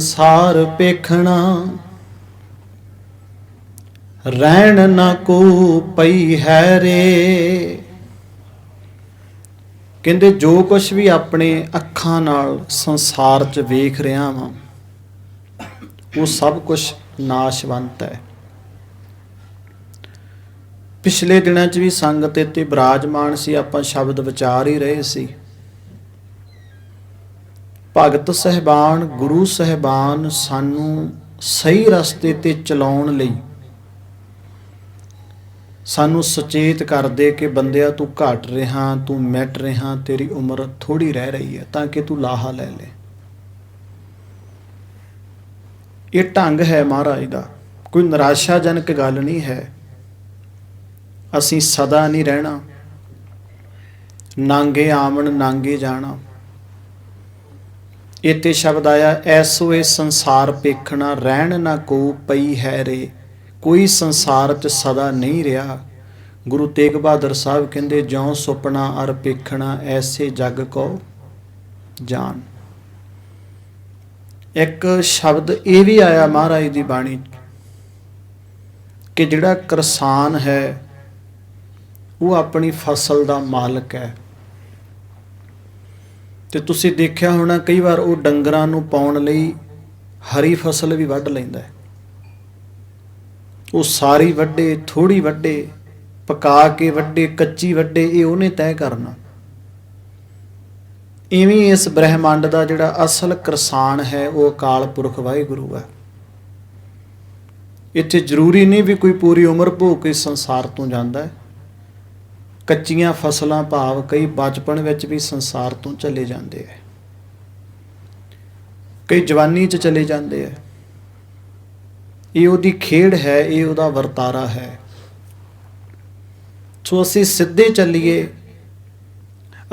ਸੰਸਾਰ ਪੇਖਣਾ ਰਹਿਣ ਨਾ ਕੋ ਪਈ ਹੈ ਰੇ। ਕਹਿੰਦੇ, ਜੋ ਕੁਝ ਵੀ ਆਪਣੇ ਅੱਖਾਂ ਨਾਲ ਸੰਸਾਰ 'ਚ ਵੇਖ ਰਿਹਾ ਵਾਂ, ਉਹ ਸਭ ਕੁਝ ਨਾਸ਼ਵੰਤ ਹੈ। ਪਿਛਲੇ ਦਿਨਾਂ 'ਚ ਵੀ ਸੰਗਤ ਇੱਥੇ ਬਿਰਾਜਮਾਨ ਸੀ, ਆਪਾਂ ਸ਼ਬਦ ਵਿਚਾਰ ਹੀ ਰਹੇ ਸੀ। ਭਗਤ ਸਹਿਬਾਨ, ਗੁਰੂ ਸਹਿਬਾਨ ਸਾਨੂੰ ਸਹੀ ਰਸਤੇ ਤੇ ਚਲਾਉਣ ਲਈ। ਸਾਨੂੰ ਸੁਚੇਤ ਕਰਦੇ ਕਿ ਬੰਦਿਆ, ਤੂੰ ਘਟ ਰਿਹਾ, ਤੂੰ ਮਿਟ ਰਿਹਾ, ਤੇਰੀ ਉਮਰ ਥੋੜੀ ਰਹਿ ਰਹੀ ਹੈ ਤਾਂ ਕਿ ਤੂੰ ਲਾਹਾ ਲੈ ਲੈ। ਇਹ ਢੰਗ ਹੈ ਮਹਾਰਾਜ ਦਾ। ਕੋਈ ਨਿਰਾਸ਼ਾਜਨਕ ਗੱਲ ਨਹੀਂ ਹੈ। ਅਸੀਂ ਸਦਾ ਨਹੀਂ ਰਹਿਣਾ। ਨਾਂਗੇ ਆਵਣ, ਨਾਂਗੇ ਜਾਣਾ। ਇਤੇ ਸ਼ਬਦ ਆਇਆ ਐਸੋ ਇਹ ਸੰਸਾਰ ਪੇਖਣਾ ਰਹਿਣ ਨਾ ਕੋ ਪਈ ਹੈ ਰੇ। ਕੋਈ ਸੰਸਾਰ 'ਚ ਸਦਾ ਨਹੀਂ ਰਿਹਾ। ਗੁਰੂ ਤੇਗ ਬਹਾਦਰ ਸਾਹਿਬ ਕਹਿੰਦੇ, ਜਿਉ ਸੁਪਨਾ ਅਰ ਪੇਖਣਾ, ਐਸੇ ਜਗ ਕੋ ਜਾਣ ਇੱਕ ਸ਼ਬਦ ਇਹ ਵੀ ਆਇਆ ਮਹਾਰਾਜ ਦੀ ਬਾਣੀ ਕਿ ਜਿਹੜਾ ਕਿਸਾਨ ਹੈ, ਉਹ ਆਪਣੀ ਫਸਲ ਦਾ ਮਾਲਕ ਹੈ। ਤੇ ਤੁਸੀਂ ਦੇਖਿਆ ਹੋਣਾ ਕਈ ਵਾਰ ਉਹ ਡੰਗਰਾਂ ਨੂੰ ਪਾਉਣ ਲਈ ਹਰੀ ਫਸਲ ਵੀ ਵੱਢ ਲੈਂਦਾ ਹੈ। ਉਹ ਸਾਰੀ ਵੱਡੇ ਥੋੜੀ ਵੱਡੇ ਪਕਾ ਕੇ ਵੱਡੇ ਕੱਚੀ ਵੱਡੇ ਇਹ ਉਹਨੇ ਤੈਅ ਕਰਨਾ। ਇਵੇਂ ਇਸ ਬ੍ਰਹਿਮੰਡ ਦਾ ਜਿਹੜਾ ਅਸਲ ਕਿਸਾਨ ਹੈ, ਉਹ ਅਕਾਲ ਪੁਰਖ ਵਾਹਿਗੁਰੂ ਹੈ। ਇੱਥੇ ਜ਼ਰੂਰੀ ਨਹੀਂ ਵੀ ਕੋਈ ਪੂਰੀ ਉਮਰ ਭੋਗ ਕੇ ਸੰਸਾਰ ਤੋਂ ਜਾਂਦਾ ਹੈ। ਕੱਚੀਆਂ ਫਸਲਾਂ ਭਾਵ ਕਈ ਬਚਪਨ ਵਿੱਚ ਵੀ ਸੰਸਾਰ ਤੋਂ ਚਲੇ ਜਾਂਦੇ ਐ। ਕਈ ਜਵਾਨੀ 'ਚ ਚਲੇ ਜਾਂਦੇ ਐ। ਇਹ ਉਹਦੀ ਖੇਡ ਹੈ, ਇਹ ਉਹਦਾ ਵਰਤਾਰਾ ਹੈ। ਸੋ ਅਸੀਂ ਸਿੱਧੇ ਚੱਲੀਏ,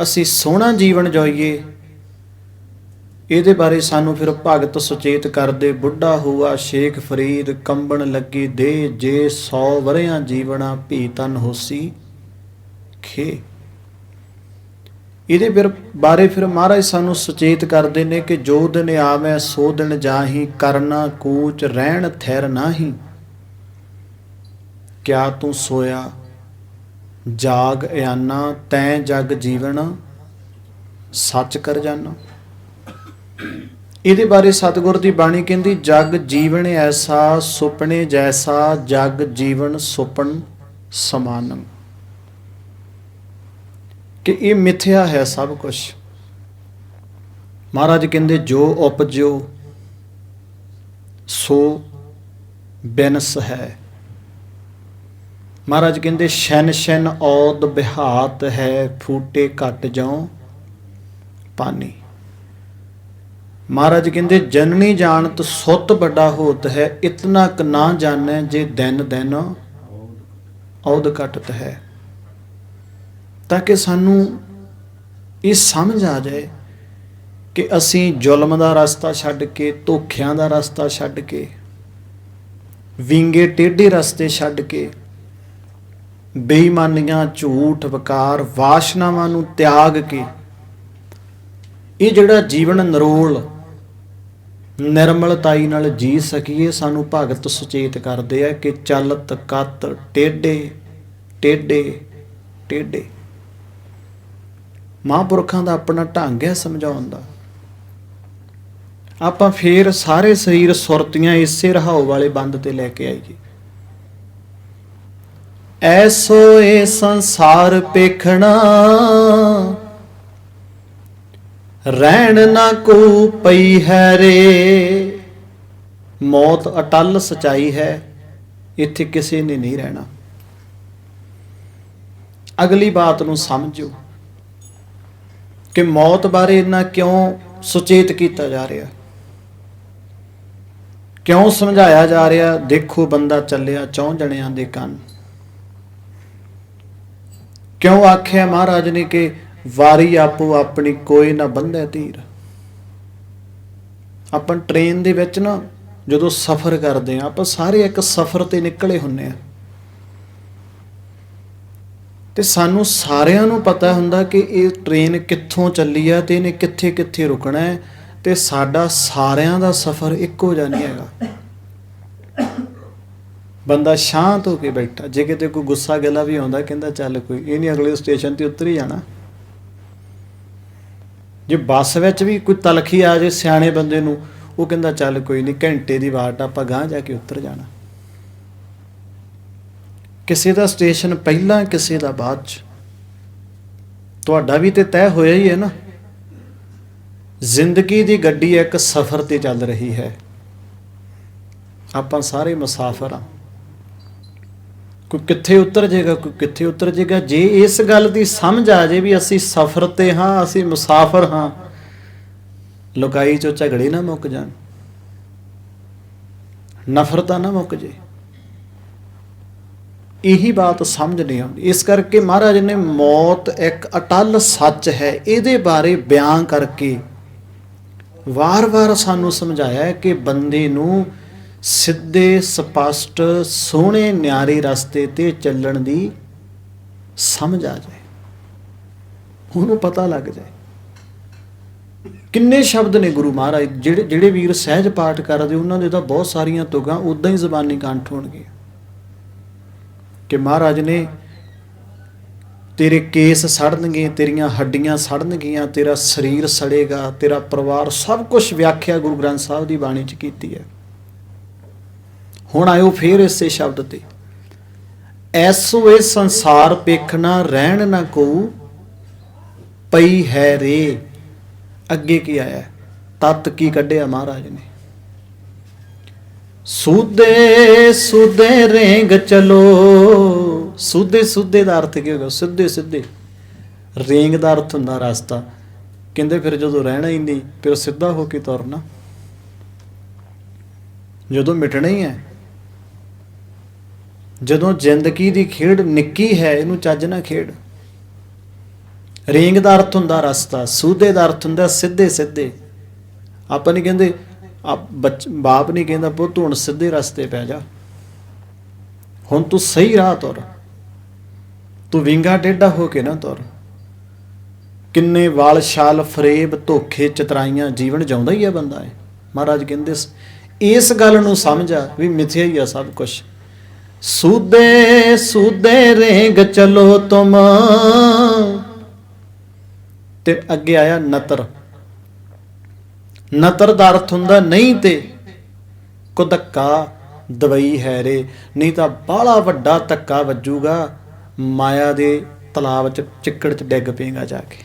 ਅਸੀਂ ਸੋਹਣਾ ਜੀਵਨ ਜੋਈਏ ਇਹਦੇ ਬਾਰੇ ਸਾਨੂੰ ਫਿਰ ਭਗਤ ਸੁਚੇਤ ਕਰਦੇ, ਬੁੱਢਾ ਹੁਆ, ਸ਼ੇਖ ਫਰੀਦ, ਕੰਬਣ ਲੱਗੀ ਦੇ, ਜੇ 100 ਵਰਿਆਂ ਜੀਵਣਾ ਭੀ ਤਨ ਹੋਸੀ। ਖੇ ਇਹਦੇ ਫਿਰ ਬਾਰੇ ਫਿਰ ਮਹਾਰਾਜ ਸਾਨੂੰ ਸੁਚੇਤ ਕਰਦੇ ਨੇ ਕਿ ਜੋ ਦਿਨ ਆਵੈ, ਸੋ ਦਿਨ ਜਾਹੀ, ਕਰਨਾ, ਕੂਚ, ਰਹਿਣ, ਥਿਰ ਨਾਹੀ। ਕਿਆ ਤੂੰ ਸੋਇਆ? ਜਾਗ ਇਆਨਾ, ਤੈ ਜਗ ਜੀਵਨ ਸੱਚ ਕਰ ਜਾਣਾ ਇਹਦੇ ਬਾਰੇ ਸਤਿਗੁਰ ਦੀ ਬਾਣੀ ਕਹਿੰਦੀ, ਜਗ ਜੀਵਨ ਐਸਾ, ਸੁਪਨੇ ਜੈਸਾ, ਜਗ ਜੀਵਨ ਸੁਪਨ ਸਮਾਨੰ। ਕਿ ਇਹ ਮਿੱਥਿਆ ਹੈ ਸਭ ਕੁਝ ਮਹਾਰਾਜ ਕਹਿੰਦੇ, ਜੋ ਉਪਜਿਓ, ਸੋ ਬੈਨਸ ਹੈ। ਮਹਾਰਾਜ ਕਹਿੰਦੇ, ਸ਼ਨ ਸ਼ਨ ਔਦ ਬਿਹਾਤ ਹੈ, ਫੂਟੇ ਘਟ ਜਾਉ ਪਾਣੀ ਮਹਾਰਾਜ ਕਹਿੰਦੇ, ਜਨਨੀ ਜਾਣਤ ਸੁੱਤ ਵੱਡਾ ਹੋਤ ਹੈ, ਇਤਨਾ ਕ ਨਾ ਜਾਣੈ ਜੇ ਦਿਨ ਦਿਨ ਔਦ ਘਟਤ ਹੈ। ਤਾਂ ਕਿ ਸਾਨੂੰ ਇਹ ਸਮਝ ਆ ਜਾਏ ਕਿ ਅਸੀਂ ਜ਼ੁਲਮ ਦਾ ਰਸਤਾ ਛੱਡ ਕੇ, ਧੋਖਿਆਂ ਦਾ ਰਸਤਾ ਛੱਡ ਕੇ, ਵਿੰਗੇ ਟੇਢੇ ਰਸਤੇ ਛੱਡ ਕੇ, ਬੇਈਮਾਨੀਆਂ, ਝੂਠ, ਵਕਾਰ, ਵਾਸ਼ਨਾਵਾਂ ਨੂੰ ਤਿਆਗ ਕੇ, ਇਹ ਜਿਹੜਾ ਜੀਵਨ ਨਰੋਲ, ਨਿਰਮਲਤਾਈ ਨਾਲ ਜੀ ਸਕੀਏ, ਸਾਨੂੰ ਭਗਤ ਸੁਚੇਤ ਕਰਦੇ ਆ ਕਿ ਚਲਤ ਕਤ ਟੇਢੇ ਟੇਢੇ ਟੇਢੇ। ਮਹਾਂਪੁਰਖਾਂ ਦਾ ਆਪਣਾ ਢੰਗ ਹੈ ਸਮਝਾਉਣ ਦਾ। ਆਪਾਂ ਫੇਰ ਸਾਰੇ ਸਰੀਰ ਸੁਰਤੀਆਂ ਇਸੇ ਰਹਾਉ ਵਾਲੇ ਬੰਦ ਤੇ ਲੈ ਕੇ ਆਈਏ। ਐਸੋ ਇਹ ਸੰਸਾਰ ਪੇਖਣਾ, ਰਹਿਣ ਨਾ ਕੋ ਪਈ ਹੈ ਰੇ। ਮੌਤ ਅਟਲ ਸਚਾਈ ਹੈ, ਇੱਥੇ ਕਿਸੇ ਨੇ ਨਹੀਂ ਰਹਿਣਾ। ਅਗਲੀ ਬਾਤ ਨੂੰ ਸਮਝੋ ਕਿ ਮੌਤ ਬਾਰੇ ਇੰਨਾ ਕਿਉਂ ਸੁਚੇਤ ਕੀਤਾ ਜਾ ਰਿਹਾ? ਕਿਉਂ ਸਮਝਾਇਆ ਜਾ ਰਿਹਾ, ਦੇਖੋ ਬੰਦਾ ਚੱਲਿਆ ਚੌਂ ਜਣਿਆਂ ਦੇ ਕੰਨ? ਕਿਉਂ ਆਖਿਆ ਮਹਾਰਾਜ ਨੇ ਕਿ ਵਾਰੀ ਆਪੋ ਆਪਣੀ ਕੋਈ ਨਾ ਬੰਦੇ ਧੀਰ ਆਪਾਂ ਟ੍ਰੇਨ ਦੇ ਵਿੱਚ ਨਾ ਜਦੋਂ ਸਫ਼ਰ ਕਰਦੇ ਆ ਆਪਾਂ ਸਾਰੇ ਇੱਕ ਸਫ਼ਰ ਤੇ ਨਿਕਲੇ ਹੁੰਨੇ ਆ ਤੇ ਸਾਨੂੰ ਸਾਰਿਆਂ ਨੂੰ ਪਤਾ ਹੁੰਦਾ ਕਿ ਇਹ ਟ੍ਰੇਨ ਕਿੱਥੋਂ ਚੱਲੀ ਆ ਤੇ ਇਹਨੇ ਕਿੱਥੇ ਕਿੱਥੇ ਰੁਕਣਾ ਹੈ ਤੇ ਸਾਡਾ ਸਾਰਿਆਂ ਦਾ ਸਫ਼ਰ ਇੱਕੋ ਜਿਹਾ ਨਹੀਂ ਹੈਗਾ। ਬੰਦਾ ਸ਼ਾਂਤ ਹੋ ਕੇ ਬੈਠਾ। ਜੇ ਕਿਤੇ ਕੋਈ ਗੁੱਸਾ ਗਿਲਾ ਵੀ ਆਉਂਦਾ, ਕਹਿੰਦਾ ਚੱਲ ਕੋਈ, ਇਹ ਨਹੀਂ ਅਗਲੇ ਸਟੇਸ਼ਨ ਤੇ ਉਤਰ ਹੀ ਜਾਣਾ। ਜੇ ਬੱਸ ਵਿੱਚ ਵੀ ਕੋਈ ਤਲਖੀ ਆ ਜੇ ਸਿਆਣੇ ਬੰਦੇ ਨੂੰ, ਉਹ ਕਹਿੰਦਾ ਚੱਲ ਕੋਈ ਨਹੀਂ, ਘੰਟੇ ਦੀ ਵਾਟ ਆਪਾਂ ਗਾਂਹ ਜਾ ਕੇ ਉਤਰ ਜਾਣਾ। ਕਿਸੇ ਦਾ ਸਟੇਸ਼ਨ ਪਹਿਲਾਂ, ਕਿਸੇ ਦਾ ਬਾਅਦ ਚ। ਤੁਹਾਡਾ ਵੀ ਤੇ ਤੈਅ ਹੋਇਆ ਹੀ ਹੈ ਨਾ। ਜ਼ਿੰਦਗੀ ਦੀ ਗੱਡੀ ਇੱਕ ਸਫ਼ਰ ਤੇ ਚੱਲ ਰਹੀ ਹੈ। ਆਪਾਂ ਸਾਰੇ ਮੁਸਾਫਰ ਆ ਕੋਈ ਕਿੱਥੇ ਉਤਰ ਜਾਏਗਾ ਕੋਈ ਕਿੱਥੇ ਉਤਰ ਜਾਏਗਾ ਜੇ ਇਸ ਗੱਲ ਦੀ ਸਮਝ ਆ ਜੇ ਵੀ ਅਸੀਂ ਸਫ਼ਰ ਤੇ ਹਾਂ, ਅਸੀਂ ਮੁਸਾਫਰ ਹਾਂ, ਲੁਕਾਈ ਚੋਂ ਝਗੜੇ ਨਾ ਮੁੱਕ ਜਾਣ। ਨਫ਼ਰਤਾਂ ਨਾ ਮੁੱਕ ਜੇ। ਇਹੀ ਬਾਤ ਸਮਝ ਨਹੀਂ ਆਉਂਦੀ ਇਸ ਕਰਕੇ ਮਹਾਰਾਜ ਨੇ ਮੌਤ ਇੱਕ ਅਟਲ ਸੱਚ ਹੈ। ਇਹਦੇ ਬਾਰੇ ਬਿਆਨ ਕਰਕੇ ਵਾਰ-ਵਾਰ ਸਾਨੂੰ ਸਮਝਾਇਆ ਕਿ ਬੰਦੇ ਨੂੰ ਸਿੱਧੇ, ਸਪਸ਼ਟ, ਸੋਹਣੇ, ਨਿਆਰੇ ਰਸਤੇ ਤੇ ਚੱਲਣ ਦੀ ਸਮਝ ਆ ਜਾਏ। ਉਹਨੂੰ ਪਤਾ ਲੱਗ ਜਾਏ। ਕਿੰਨੇ ਸ਼ਬਦ ਨੇ ਗੁਰੂ ਮਹਾਰਾਜ, ਜਿਹੜੇ ਜਿਹੜੇ ਵੀਰ ਸਹਿਜ ਪਾਠ ਕਰਦੇ, ਉਹਨਾਂ ਦੇ ਤਾਂ ਬਹੁਤ ਸਾਰੀਆਂ ਤੁਗਾਂ ਉਦਾਂ ਹੀ ਜ਼ਬਾਨੀ ਕੰਠ ਹੋਣਗੀਆਂ। ਕਿ ਮਹਾਰਾਜ ਨੇ ਤੇਰੇ ਕੇਸ ਸੜਨਗੇ, ਤੇਰੀਆਂ ਹੱਡੀਆਂ ਸੜਨਗੀਆਂ, ਤੇਰਾ ਸਰੀਰ ਸੜੇਗਾ, ਤੇਰਾ ਪਰਿਵਾਰ ਸਭ ਕੁਝ ਵਿਆਖਿਆ ਗੁਰੂ ਗ੍ਰੰਥ ਸਾਹਿਬ ਦੀ ਬਾਣੀ ਚ ਕੀਤੀ ਹੈ। ਹੁਣ ਆਇਓ ਫੇਰ ਇਸੇ ਸ਼ਬਦ ਤੇ। ਐਸੋ ਇਹ ਸੰਸਾਰ ਪੇਖਣਾ ਰਹਿਣ ਨਾ ਕੋ ਪਈ ਹੈ ਰੇ। ਅੱਗੇ ਕੀ ਆਇਆ? ਹੈ? ਤਤ ਕੀ ਕੱਢਿਆ ਮਹਾਰਾਜ ਨੇ? ਸੁਦੇ ਸੁਦੇ ਰੇਂਗ ਚਲੋ। ਸੁਦੇ ਸੁਦੇ ਦਾ ਅਰਥ ਕੀ ਹੋਗਾ? ਸਿੱਧੇ ਸਿੱਧੇ। ਰੇਂਗ ਦਾ ਅਰਥ ਹੁੰਦਾ ਰਸਤਾ। ਕਹਿੰਦੇ ਫਿਰ ਜਦੋਂ ਰਹਿਣਾ ਹੀ ਨਹੀਂ, ਫਿਰ ਸਿੱਧਾ ਹੋ ਕੇ ਤੁਰਨਾ। ਜਦੋਂ ਮਿਟਣਾ ਹੀ ਹੈ, ਜਦੋਂ ਜ਼ਿੰਦਗੀ ਦੀ ਖੇਡ ਨਿੱਕੀ ਹੈ, ਇਹਨੂੰ ਚੱਜ ਨਾ ਖੇਡ। ਰੇਂਗ ਦਾ ਅਰਥ ਹੁੰਦਾ ਰਸਤਾ, ਸੂਦੇ ਦਾ ਅਰਥ ਹੁੰਦਾ ਸਿੱਧੇ ਸਿੱਧੇ। ਆਪਾਂ ਨਹੀਂ ਕਹਿੰਦੇ ਆ ਬਾਪ ਨਹੀਂ ਕਹਿੰਦਾ, ਪੁੱਤ ਹੁਣ ਸਿੱਧੇ ਰਸਤੇ ਪੈ ਜਾ। ਹੁਣ ਤੂੰ ਸਹੀ ਰਾਹ ਤੁਰ। ਤੂੰ ਵਿੰਗਾ ਟੇਢਾ ਹੋ ਕੇ ਨਾ ਤੁਰ। ਕਿੰਨੇ ਵਾਲ ਛਾਲ ਫਰੇਬ ਧੋਖੇ ਚਤਰਾਈਆਂ, ਜੀਵਨ ਜਾਉਂਦਾ ਹੀ ਆ ਬੰਦਾ ਹੈ ਮਹਾਰਾਜ ਕਹਿੰਦੇ ਇਸ ਗੱਲ ਨੂੰ ਸਮਝਾ ਵੀ ਮਿਥਿਆ ਹੀ ਆ ਸਭ ਕੁਝ ਸੂਦੇ ਸੂਦੇ ਰੇਂਗ ਚਲੋ ਤੁਮ। ਤੇ ਅੱਗੇ ਆਇਆ ਨਤਰ। ਨਤਰ ਦਾ ਅਰਥ ਹੁੰਦਾ ਨਹੀਂ ਤੇ। ਕੋ ਧੱਕਾ ਦਵਈ ਹੈ ਰੇ, ਨਹੀਂ ਤਾਂ ਬਾਹਲਾ ਵੱਡਾ ਧੱਕਾ ਵੱਜੂਗਾ ਮਾਇਆ ਦੇ ਤਲਾਬ ਚ, ਚਿੱਕੜ ਚ ਡਿੱਗ ਪਏਗਾ ਜਾ ਕੇ।